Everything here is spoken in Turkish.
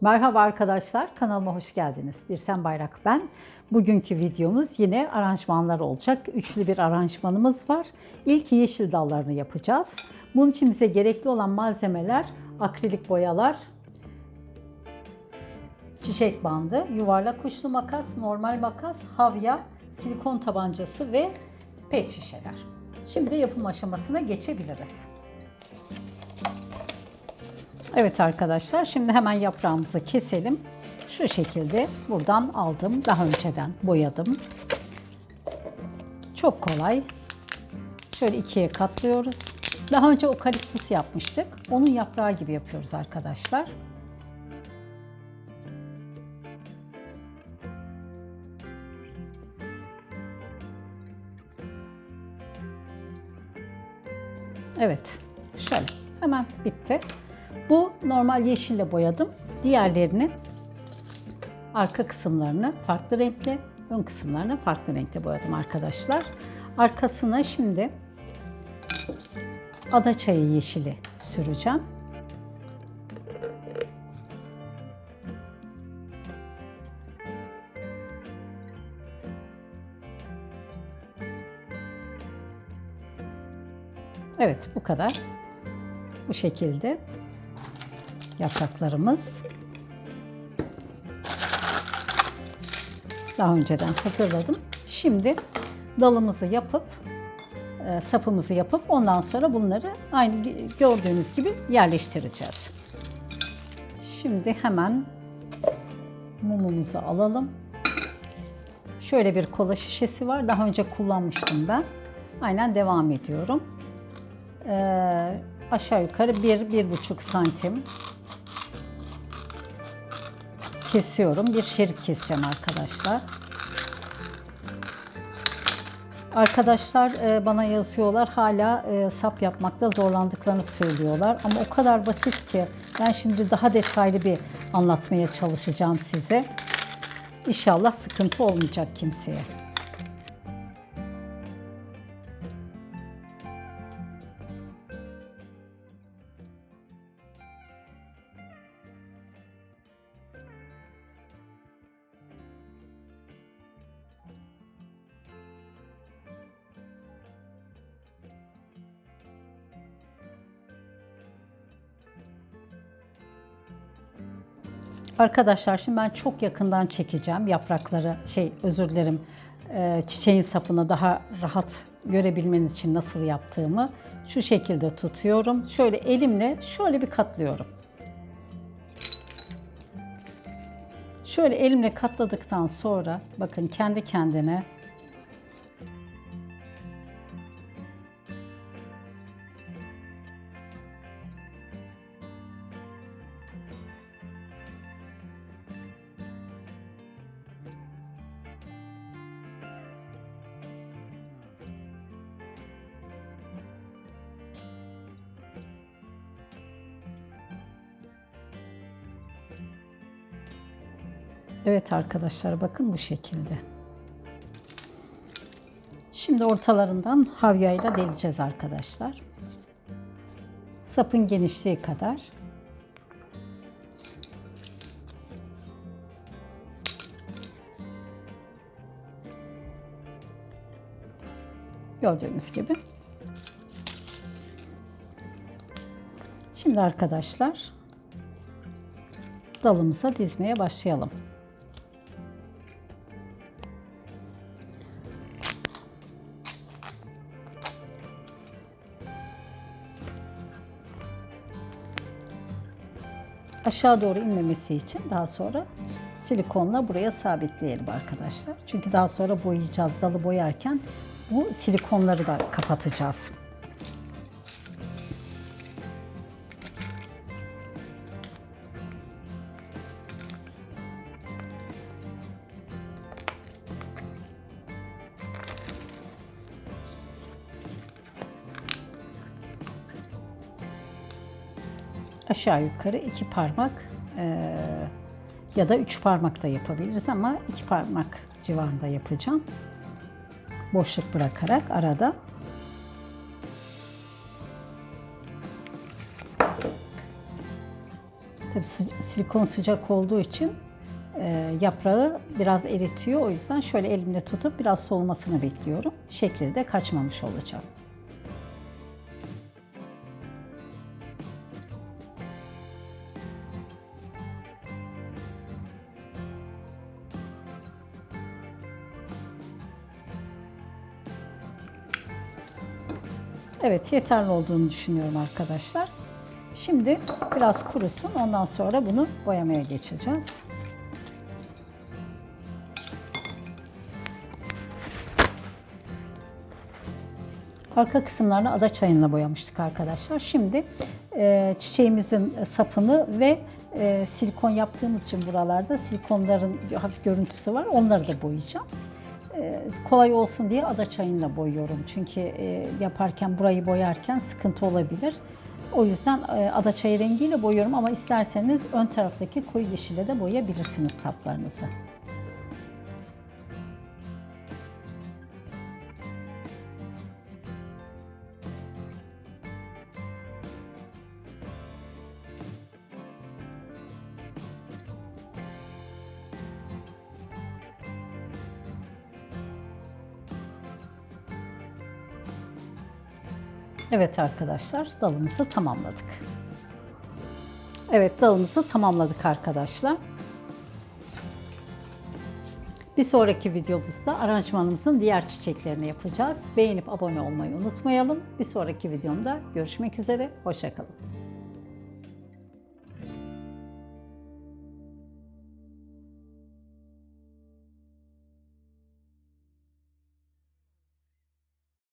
Merhaba arkadaşlar, kanalıma hoş geldiniz. Birsen Bayrak ben. Bugünkü videomuz yine aranjmanlar olacak. Üçlü bir aranjmanımız var. İlk yeşil dallarını yapacağız. Bunun için bize gerekli olan malzemeler akrilik boyalar, çiçek bandı, yuvarlak uçlu makas, normal makas, havya, silikon tabancası ve pet şişeler. Şimdi yapım aşamasına geçebiliriz. Evet arkadaşlar şimdi hemen yaprağımızı keselim. Şu şekilde buradan aldım. Daha önceden boyadım. Çok kolay. Şöyle ikiye katlıyoruz. Daha önce okaliptüs yapmıştık. Onun yaprağı gibi yapıyoruz arkadaşlar. Evet. Şöyle. Hemen bitti. Bu normal yeşille boyadım. Diğerlerini arka kısımlarını farklı renkle, ön kısımlarını farklı renkte boyadım arkadaşlar. Arkasına şimdi adaçayı yeşili süreceğim. Evet bu kadar. Bu şekilde yapraklarımız. Daha önceden hazırladım. Şimdi dalımızı yapıp e, sapımızı yapıp ondan sonra bunları aynı gördüğünüz gibi yerleştireceğiz. Şimdi hemen mumumuzu alalım. Şöyle bir kola şişesi var. Daha önce kullanmıştım ben. Aynen devam ediyorum. Ee, aşağı yukarı 1-1,5 santim kesiyorum. Bir şerit keseceğim arkadaşlar. Arkadaşlar e, bana yazıyorlar hala e, sap yapmakta zorlandıklarını söylüyorlar. Ama o kadar basit ki ben şimdi daha detaylı bir anlatmaya çalışacağım size. İnşallah sıkıntı olmayacak kimseye. Arkadaşlar şimdi ben çok yakından çekeceğim yaprakları şey özür dilerim e, çiçeğin sapını daha rahat görebilmeniz için nasıl yaptığımı şu şekilde tutuyorum. Şöyle elimle şöyle bir katlıyorum. Şöyle elimle katladıktan sonra bakın kendi kendine Evet arkadaşlar bakın bu şekilde. Şimdi ortalarından havyayla deleceğiz arkadaşlar. Sapın genişliği kadar. Gördüğünüz gibi. Şimdi arkadaşlar dalımıza dizmeye başlayalım. Aşağı doğru inmemesi için daha sonra silikonla buraya sabitleyelim arkadaşlar. Çünkü daha sonra boyayacağız. Dalı boyarken bu silikonları da kapatacağız. Aşağı yukarı iki parmak e, ya da üç parmak da yapabiliriz ama iki parmak civarında yapacağım. Boşluk bırakarak arada. Tabii silikon sıcak olduğu için e, yaprağı biraz eritiyor. O yüzden şöyle elimle tutup biraz soğumasını bekliyorum. Şekli de kaçmamış olacak. Evet yeterli olduğunu düşünüyorum arkadaşlar. Şimdi biraz kurusun. Ondan sonra bunu boyamaya geçeceğiz. Arka kısımlarını ada çayınla boyamıştık arkadaşlar. Şimdi e, çiçeğimizin sapını ve e, silikon yaptığımız için buralarda silikonların hafif görüntüsü var. Onları da boyayacağım. E, kolay olsun diye ada çayınla boyuyorum. Çünkü e, yaparken burayı boyarken sıkıntı olabilir. O yüzden e, ada çayı rengiyle boyuyorum ama isterseniz ön taraftaki koyu yeşile de boyayabilirsiniz saplarınızı. Evet arkadaşlar dalımızı tamamladık. Evet dalımızı tamamladık arkadaşlar. Bir sonraki videomuzda aranjmanımızın diğer çiçeklerini yapacağız. Beğenip abone olmayı unutmayalım. Bir sonraki videomda görüşmek üzere. Hoşçakalın.